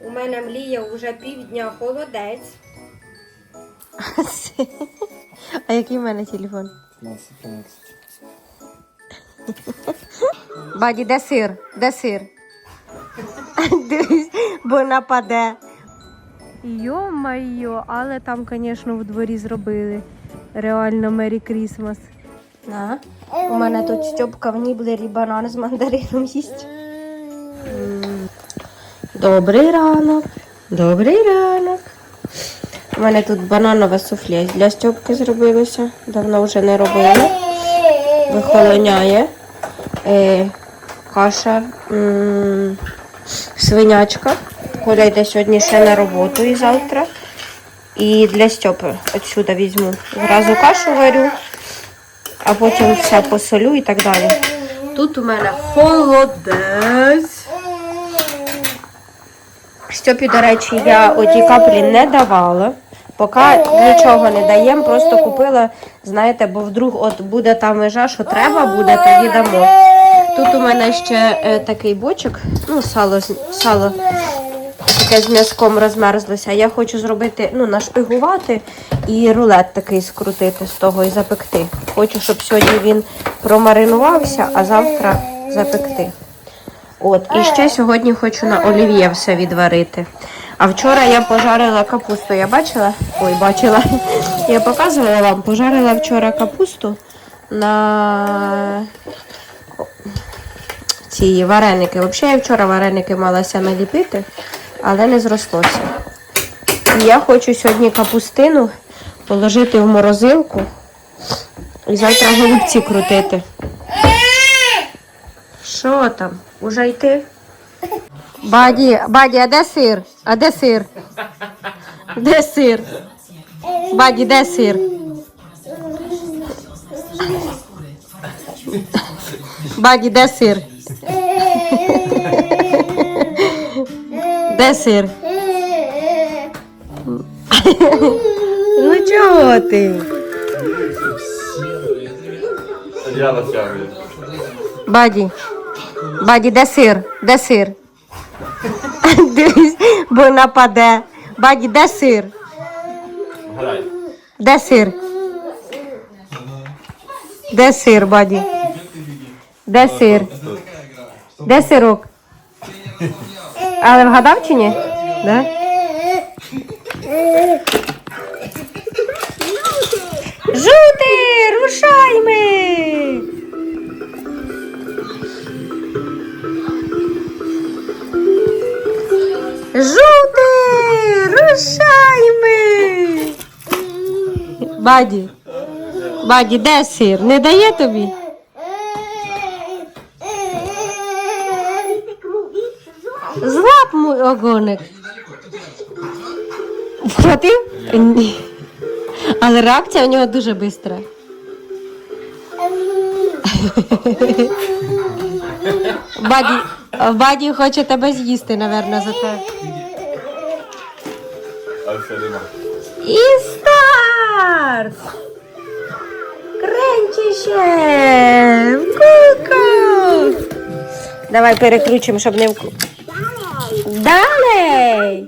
У мене мліє вже півдня холодець. А який в мене телефон? 15, 15. Баді, де сир? Де сир? Дивись, бо нападе. Йо-майо, але там, звісно, в дворі зробили. Реально Мері Крісмас. У мене тут Стьопка в ніблері банан з мандарином їсть. Добрий ранок. Добрий ранок. У мене тут бананове суфле для Стьопки зробилося. Давно вже не робили. Вихолоняє. Е, каша, м, свинячка. Коля йде сьогодні ще на роботу і завтра. І для Стьопи отсюди візьму. Зразу кашу варю, а потім все посолю і так далі. Тут у мене холодець. Стьопі, до речі, я оті каплі не давала. Поки нічого не даємо, просто купила, знаєте, бо вдруг от буде та межа, що треба буде, тоді дамо. Тут у мене ще е, такий бочок, ну, сало, сало таке з м'язком розмерзлося. Я хочу зробити, ну, нашпигувати і рулет такий скрутити з того і запекти. Хочу, щоб сьогодні він промаринувався, а завтра запекти. От, і ще сьогодні хочу на олів'є все відварити. А вчора я пожарила капусту. Я бачила? Ой, бачила. Я показувала вам, пожарила вчора капусту на ці вареники. Взагалі я вчора вареники малася наліпити, але не зрослося. І я хочу сьогодні капустину положити в морозилку і завтра голубці крутити. Що там? Уже йти? Баді, Баді, а де сир? А де сир? Де сир? Баді, де сир? Баді, де сир? Де сир? Ну чого ти? Я натягую. Баді. Баді, де сир? Де сир? Дивись, бо нападе. Баді, де сир? Де сир? Де сир, баді? Де сир? Де сирок? Але вгадав чи ні? Да? Жути, рушайми! Баді, баді, де сир? Не дає тобі? Злап мой огоник. Схватив? Ні. Але реакція у нього дуже швидка. Баді, Баді хоче тебе з'їсти, напевно, за те. І старт! Кренчище! Куку! Давай перекручимо, щоб не вку. Далей!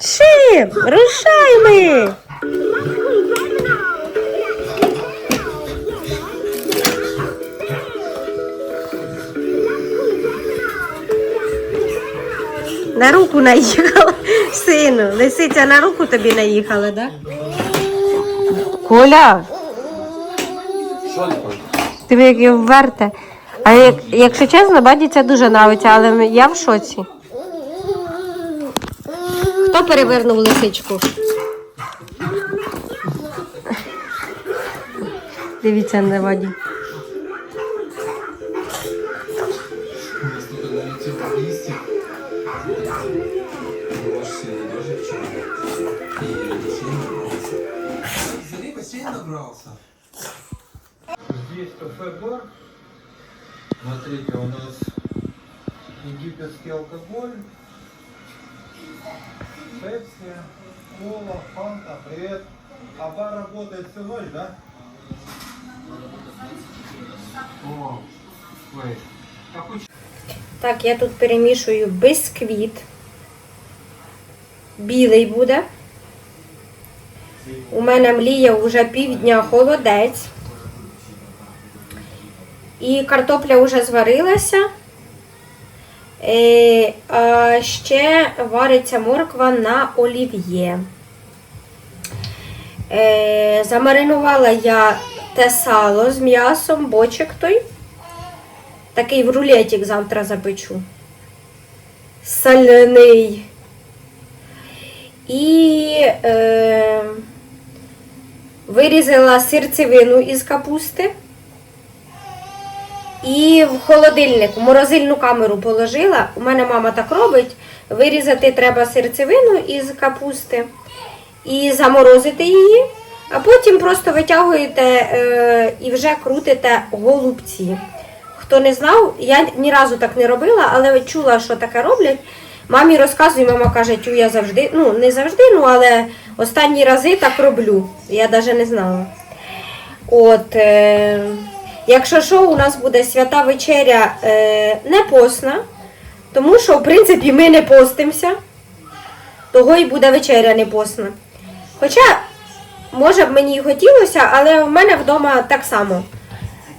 Шим! Рушай ми! На руку наїхала, сину. Лисиця на руку тобі наїхала, так? Да? Коля, Що не хочеш? ти як його вверте. А як, якщо чесно, баді це дуже нравиться, але я в шоці. Хто перевернув лисичку? Дивіться на воді. Здесь кафе-бар. Смотрите, у нас египетский алкоголь. Пепси, кола, фанта, привет. А бар работает всю ночь, да? О, ой. Какой Так, я тут перемішую бисквіт. білий буде. У мене мліє вже півдня холодець. І картопля вже зварилася. Е, а ще вариться морква на олів'є. Е, замаринувала я те сало з м'ясом, бочик той. Такий в рулетик завтра запечу. Соляний. І е, вирізала серцевину із капусти. І в холодильник, в морозильну камеру положила. У мене мама так робить. Вирізати треба серцевину із капусти і заморозити її, а потім просто витягуєте е, і вже крутите голубці. Хто не знав, я ні разу так не робила, але чула, що таке роблять. Мамі розказую, мама каже, тю, я завжди, ну не завжди, ну але останні рази так роблю. Я навіть не знала. От, е, якщо що, у нас буде свята вечеря е, не постна, тому що, в принципі, ми не постимося, того і буде вечеря не постна. Хоча, може б мені і хотілося, але в мене вдома так само.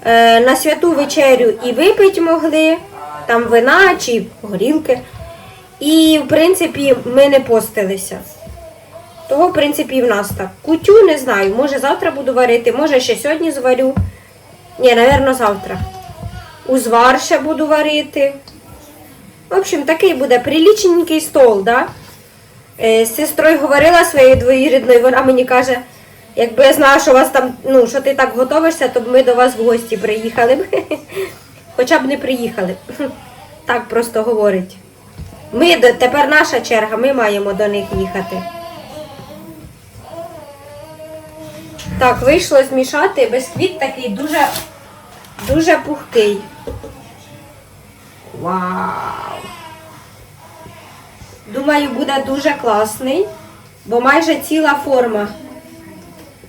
Е, на святу вечерю і випити могли, там вина чи горілки. І, в принципі, ми не постилися. Того, в принципі, і в нас так. Кутю не знаю, може завтра буду варити, може ще сьогодні зварю. Ні, напевно, завтра. Узвар ще буду варити. В общем, такий буде прилічненький стол, да? Е, З сестрою говорила своєю двоюрідною, вона мені каже, якби я знала, що вас там, ну, що ти так готовишся, то б ми до вас в гості приїхали. Хоча б не приїхали. Так просто говорить. Ми тепер наша черга, ми маємо до них їхати. Так, вийшло змішати. Бисквіт такий дуже, дуже пухкий. Вау! Думаю, буде дуже класний, бо майже ціла форма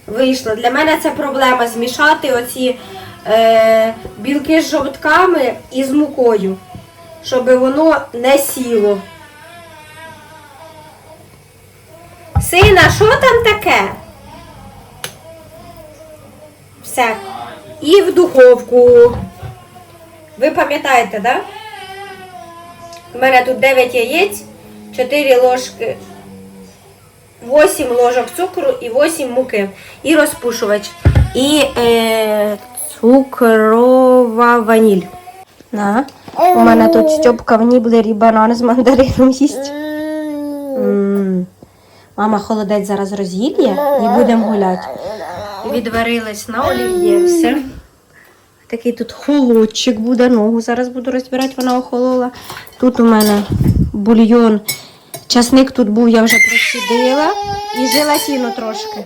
вийшла. Для мене це проблема змішати оці е, білки з жовтками і з мукою, щоб воно не сіло. Сина, що там таке? Все. І в духовку. Ви пам'ятаєте, так? Да? У мене тут 9 яєць, 4 ложки, 8 ложок цукру і 8 муки. І розпушувач. І е, цукрова ваніль. На. У мене тут Стьопка в ніблері банан з мандарином їсть. Мама холодець зараз розігріє і будемо гуляти. Відварилась на олів'є все. Такий тут холодчик буде, ногу зараз буду розбирати, вона охолола. Тут у мене бульйон. Часник тут був, я вже просідила. І желатину трошки.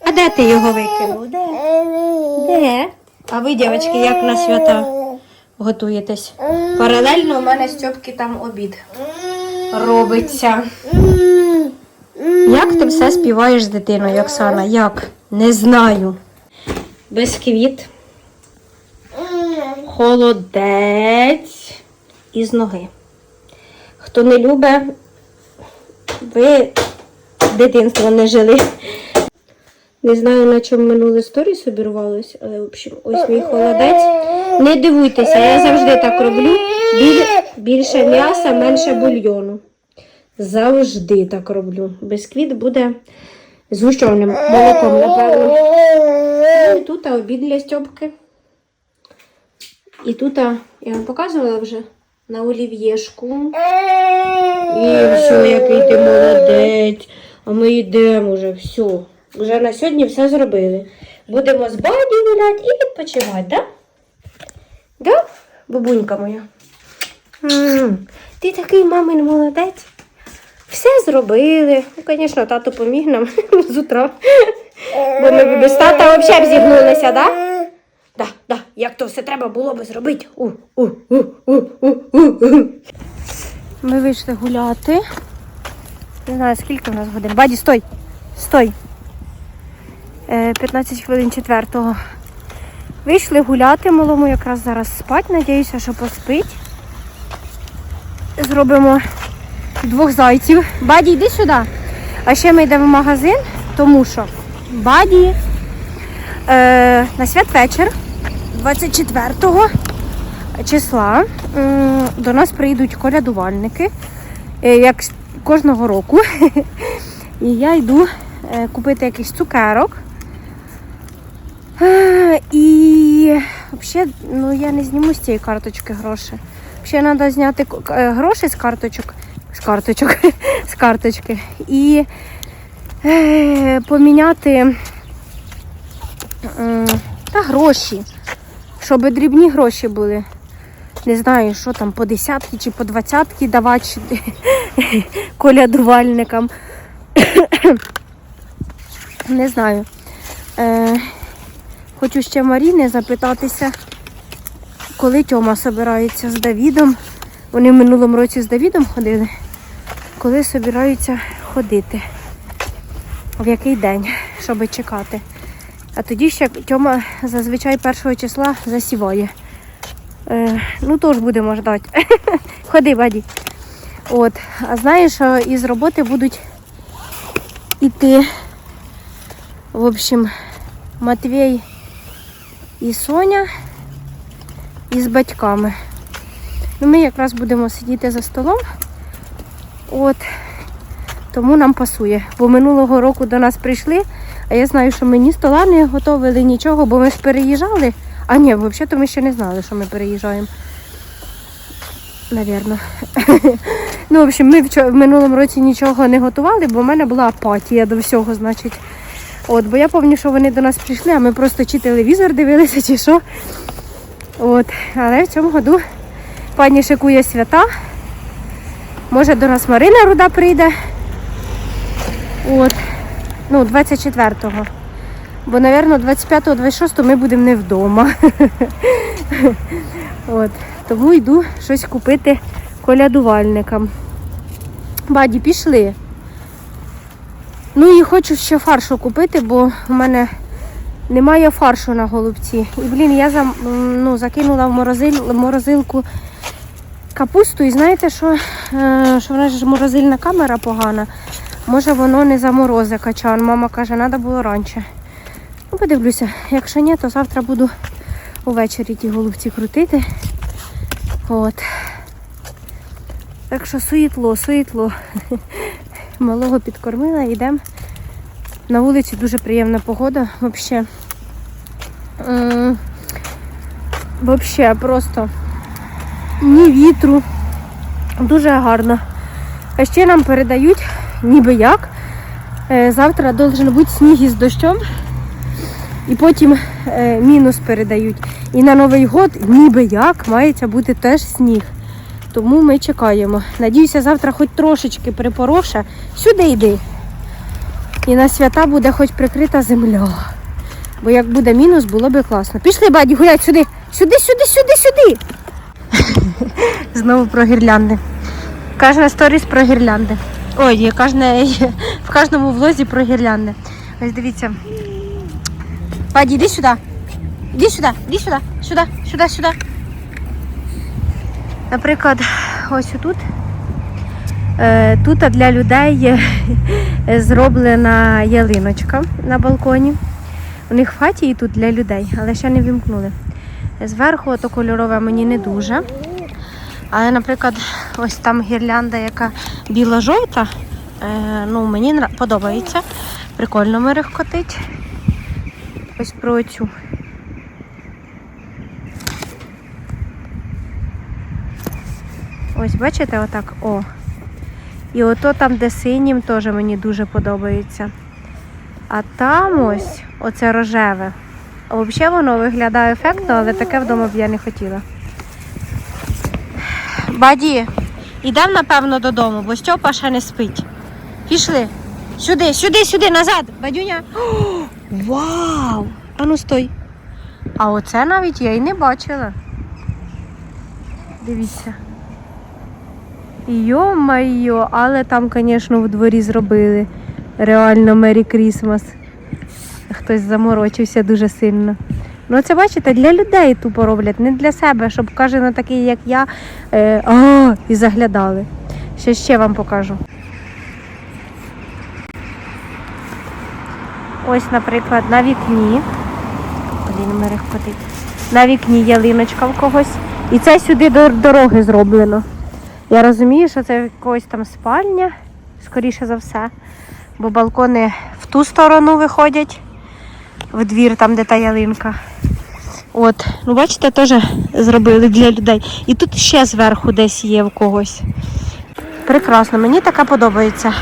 А де ти його викинув? Де? Де? А ви, дівчатки, як на свята готуєтесь? Паралельно у мене Стьопки там обід робиться. Як ти все співаєш з дитиною, Оксана? Як? Не знаю. Бисквіт. Холодець із ноги. Хто не любить, ви дитинство не жили. Не знаю, на чому минуле сторіс обірвалось, але, в общем, ось мій холодець. Не дивуйтеся, я завжди так роблю. Біль- більше м'яса, менше бульйону. Завжди так роблю. Бисквіт буде з гущовним молоком, напевно. Ну, і тут обід для Стьопки. І тут я вам показувала вже на олів'єшку. І все, який ти молодець. А ми йдемо вже, все. Вже на сьогодні все зробили. Будемо з баді гуляти і відпочивати, так? Да? Да? Бабунька моя. М, Ти такий мамин молодець. Все зробили. Ну, звісно, тато поміг нам з утра. Бо ми без тата взагалі б зігнулися, так? Да? Да, да, як то все треба було би зробити. У, у, у, у, у, у. Ми вийшли гуляти. Не знаю, скільки у нас годин. Баді, стой! Стой! Е, 15 хвилин четвертого. Вийшли гуляти, малому якраз зараз спать. Надіюся, що поспить. Зробимо двох зайців. Баді, йди сюди. А ще ми йдемо в магазин, тому що Баді е, на святвечір 24 числа м, до нас приїдуть колядувальники, е, як кожного року. І я йду е, купити якийсь цукерок. Е, І взагалі, ну я не зніму з цієї карточки гроші. Ще треба зняти е, гроші з карточок, з карточок, з карточки і е, поміняти м, та гроші, щоб дрібні гроші були. Не знаю, що там по десятки чи по двадцятки давати колядувальникам. Не знаю. Е, хочу ще Маріни запитатися, коли Тьома збирається з Давідом. Вони в минулому році з Давідом ходили. Коли збираються ходити? В який день, щоб чекати. А тоді ще Тьома зазвичай першого числа засіває. Е, ну теж будемо ждати. Ходи, Баді. От. А знаєш, із роботи будуть іти, в общем, Матвій і Соня із батьками. Ну, ми якраз будемо сидіти за столом. От. Тому нам пасує. Бо минулого року до нас прийшли, а я знаю, що ми ні стола не готували, нічого, бо ми ж переїжджали. А ні, взагалі ми ще не знали, що ми переїжджаємо. Навірно. ну, в общем, ми в минулому році нічого не готували, бо в мене була апатія до всього, значить. От, бо я пам'ятаю, що вони до нас прийшли, а ми просто чи телевізор дивилися, чи що. От. Але в цьому году пані шикує свята. Може до нас Марина Руда прийде. От. Ну, 24-го. Бо, 25-го, 26-го ми будемо не вдома. От. Тому йду щось купити колядувальникам. Баді, пішли. Ну і хочу ще фаршу купити, бо в мене немає фаршу на голубці. І, блін, я зам, ну, закинула в морозил, морозилку капусту і знаєте, що, е, що вона ж морозильна камера погана. Може воно не заморозе качан. Мама каже, треба було раніше. Ну, подивлюся. Якщо ні, то завтра буду увечері ті голубці крутити. От. Так що суєтло, суєтло. Малого підкормила, йдемо. На вулиці дуже приємна погода. Взагалі. Взагалі просто ні вітру. Дуже гарно. А ще нам передають, ніби як. е, Завтра должен бути сніг із дощом. І потім е, мінус передають. І на Новий год, ніби як, мається бути теж сніг. Тому ми чекаємо. Надіюся, завтра хоч трошечки припороше. Сюди йди. І на свята буде хоч прикрита земля. Бо як буде мінус, було би класно. Пішли, баді, гулять сюди. Сюди, сюди, сюди, сюди. Знову про гірлянди. Кожна сторіс про гірлянди. Ой, кожне, в кожному влозі про гірлянди. Ось дивіться. Паді, іди сюди. Іди сюди, іди сюди, сюди, сюди, сюди. Наприклад, ось тут. Е, Тут для людей зроблена ялиночка на балконі. У них в хаті і тут для людей, але ще не вімкнули. Зверху ото кольорове мені не дуже. Але, наприклад, ось там гірлянда, яка біло-жовта, е, ну, мені подобається. Прикольно мерехкотить. Ось про цю. Ось, бачите, отак. О. І ото там, де синім, теж мені дуже подобається. А там ось, оце рожеве. Взагалі воно виглядає ефектно, але таке вдома б я не хотіла. Баді, йдемо, напевно, додому, бо Стьопа ще не спить. Пішли. Сюди, сюди, сюди, назад. Бадюня. Вау! А ну стой. А оце навіть я і не бачила. Дивіться. Йо-майо, але там, звісно, в дворі зробили. Реально Мері Крісмас. Хтось заморочився дуже сильно. Ну, це бачите, для людей тупо роблять, не для себе, щоб кожен такий, як я, е, а, і заглядали. Ще ще вам покажу. Ось, наприклад, на вікні. Блін. На вікні ялиночка в когось. І це сюди до дороги зроблено. Я розумію, що це якогось там спальня, скоріше за все. Бо балкони в ту сторону виходять, в двір, там, де та ялинка. От, ну бачите, теж зробили для людей. І тут ще зверху десь є в когось. Прекрасно, мені така подобається.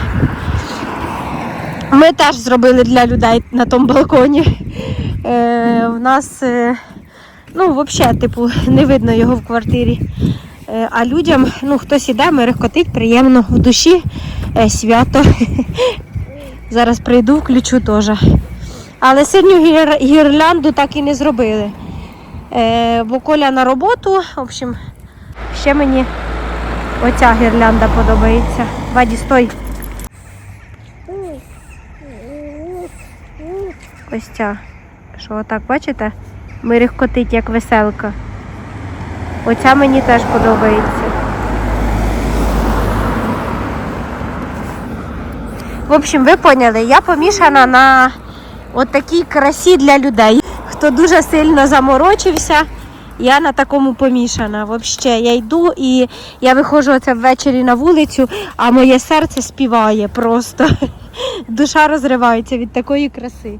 Ми теж зробили для людей на тому балконі. Е, в нас, е, ну, взагалі, типу, не видно його в квартирі. Е, а людям, ну, хтось іде, мерехкотить, приємно в душі, е, свято. Зараз прийду, включу теж. Але синю гір- гірлянду так і не зробили. Е, бо Коля на роботу, в общем, ще мені оця гірлянда подобається. Ваді, стой. Ось ця. Що отак, бачите? Мерехкотить, як веселка. Оця мені теж подобається. В общем, ви поняли, я помішана на от такій красі для людей. Хто дуже сильно заморочився, я на такому помішана. Взагалі, я йду і я виходжу оце ввечері на вулицю, а моє серце співає просто. Душа розривається від такої краси.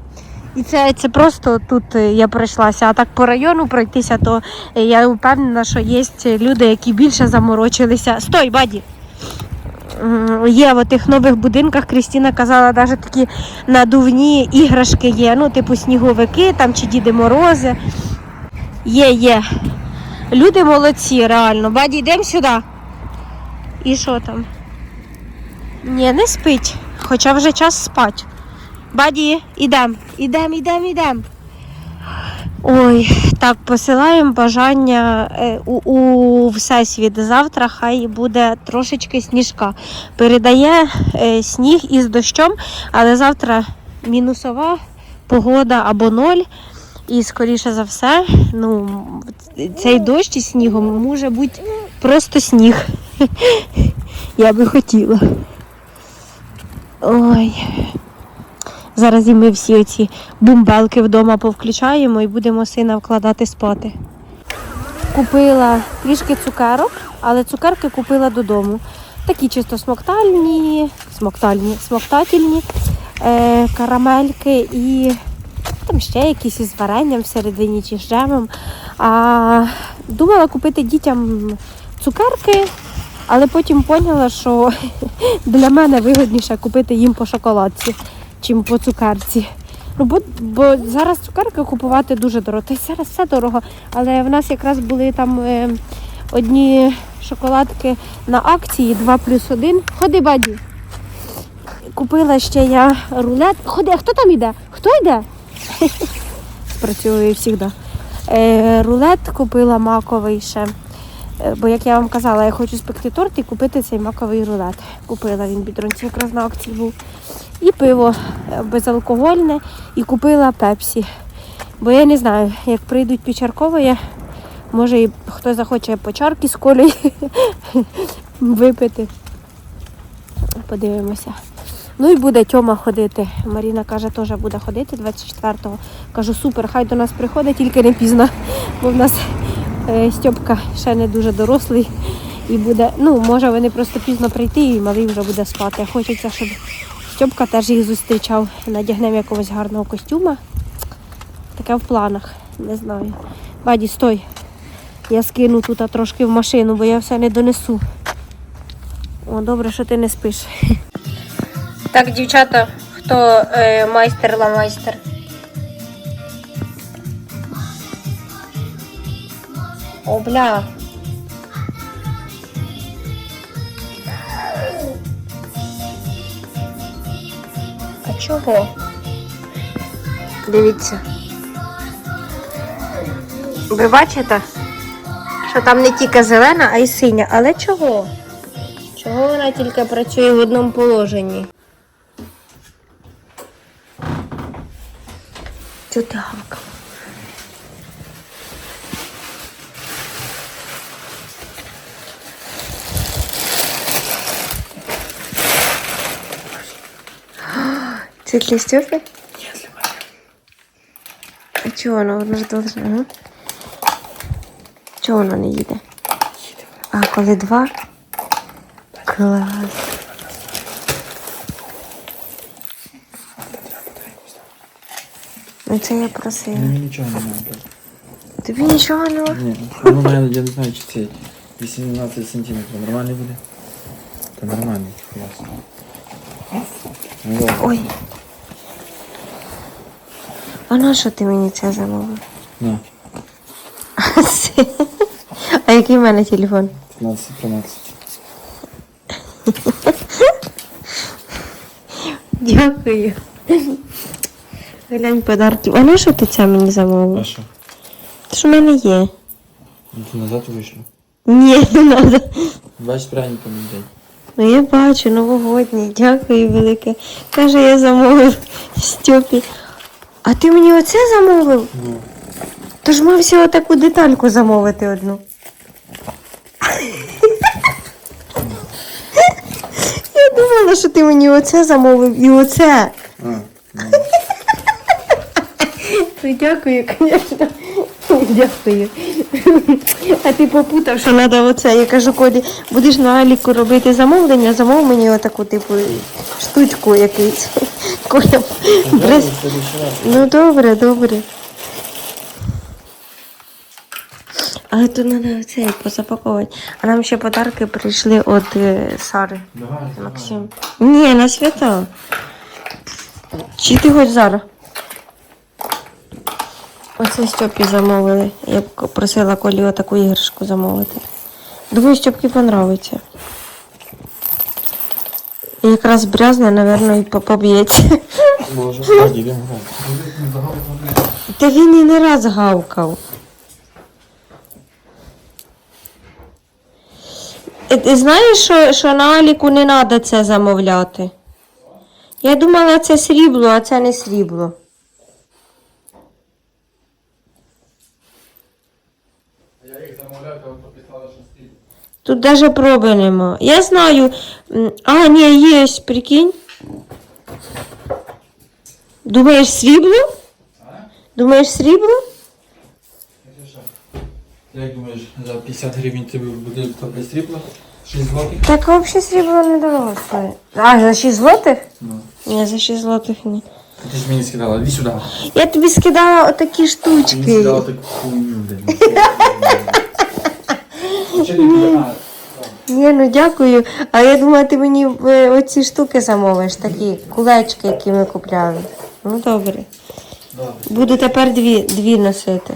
І це, це просто тут е, я пройшлася. А так по району пройтися, то е, я впевнена, що є люди, які більше заморочилися. Стой, баді! Є в тих нових будинках, Крістіна казала, навіть такі надувні іграшки є, ну, типу сніговики там чи Діди Морози. Є, є. Люди молодці, реально. Баді, йдемо сюди. І що там? Ні, не спить, хоча вже час спать. Баді, ідем, ідем, ідем, ідем. Ой, так, посилаємо бажання е, у, у Всесвіт. Завтра хай буде трошечки сніжка. Передає е, сніг із дощом, але завтра мінусова погода або ноль. І скоріше за все, ну, цей дощ із снігом може бути просто сніг. Я би хотіла. Ой. Зараз і ми всі оці бумбелки вдома повключаємо і будемо сина вкладати спати. Купила трішки цукерок, але цукерки купила додому. Такі чисто смоктальні, смоктальні, смоктательні, е, карамельки і там ще якісь із варенням всередині чи з джемом. А думала купити дітям цукерки, але потім поняла, що для мене вигідніше купити їм по шоколадці, чим по цукерці. Ну, бо, бо зараз цукерки купувати дуже дорого. Та й зараз все дорого. Але в нас якраз були там е, одні шоколадки на акції 2 плюс 1. Ходи, баді. Купила ще я рулет. Ходи, а хто там йде? Хто йде? Спрацьовує завжди. Е, рулет купила маковий ще. Е, Бо, як я вам казала, я хочу спекти торт і купити цей маковий рулет. Купила він бідронці якраз на акції був. І пиво е, безалкогольне, і купила пепсі. Бо я не знаю, як прийдуть печаркові, може і хтось захоче по чарки з колею випити. Подивимося. Ну і буде Тьома ходити. Маріна каже, теж буде ходити 24-го. Кажу, супер, хай до нас приходить, тільки не пізно. Бо в нас Стьопка ще не дуже дорослий. І буде, ну, може вони просто пізно прийти і малий вже буде спати. Хочеться, щоб Стьопка теж їх зустрічав. Надягнемо якогось гарного костюма. Таке в планах, не знаю. Баді, стой. Я скину тут трошки в машину, бо я все не донесу. О, добре, що ти не спиш. Так, дівчата, хто е, майстер ла майстер? О, бля. А чого? Дивіться. Ви бачите, що там не тільки зелена, а й синя. Але чого? Чого вона тільки працює в одному положенні? Чого гавкала? Це для А чого воно? Воно ж должно, ага. Чого воно не їде? А коли два? Клас. Ну це я просила. Мені нічого не треба. Тобі нічого не ва- Ні, воно має, я не знаю, чи це 18 сантиметрів. Нормальний буде? Та нормальний, клас. Ну. Ой. А на що ти мені це замовив? На, А який в мене телефон? 15 13. Дякую. Глянь подарки. А на що ти це мені А замовив? що? Це ж в мене є. Ну, Ти назад вийшло? Ні, не треба. Бачиш, пряника не. Ну я бачу, новогодній. Дякую велике. Каже, я замовив Стьопі. А ти мені оце замовив? Ну. Тож мав всього таку детальку замовити одну. Я думала, що ти мені оце замовив і оце. А, Ну, дякую, звісно. Дякую. А ти попутав, що треба оце. Я кажу, Колі, будеш на Аліку робити замовлення, замов мені отаку, типу, штучку якийсь. Коля, брез... Ну добре, добре. Але тут треба цей позапаковувати. А нам ще подарки прийшли від е, Сари. Давай, Максим. Ні, на свято. Чи ти хоч зараз? Оце Стьопі замовили. Я просила Колі таку іграшку замовити. Думаю, Стьопки понравиться. І якраз брязне, напевно, і поб'ється. Може, так. Та він і не раз гавкав. І Ти знаєш, що, що на Аліку не треба це замовляти? Я думала, це срібло, а це не срібло. Я їх замовляв, то пописала, що. Тут навіть проби нема. Я знаю. А, ні, є, прикинь. Думаєш, срібло? Думаєш, срібло? Як думаєш, за 50 гривень тобі буде добре срібло? 6 злотих? Так взагалі срібло не дорого стоїть. А, за 6 злотих? Ну. Ні, за 6 злотих ні. Ти ж мені скидала, іди сюди. Я тобі скидала отакі Мені штучки. скидала таку хуйню, блін. Піде? Ні, ну дякую. А я думала, ти мені е, оці штуки замовиш, такі кулечки, які ми купляли. Ну добре. Добре. Буду тепер дві, дві носити.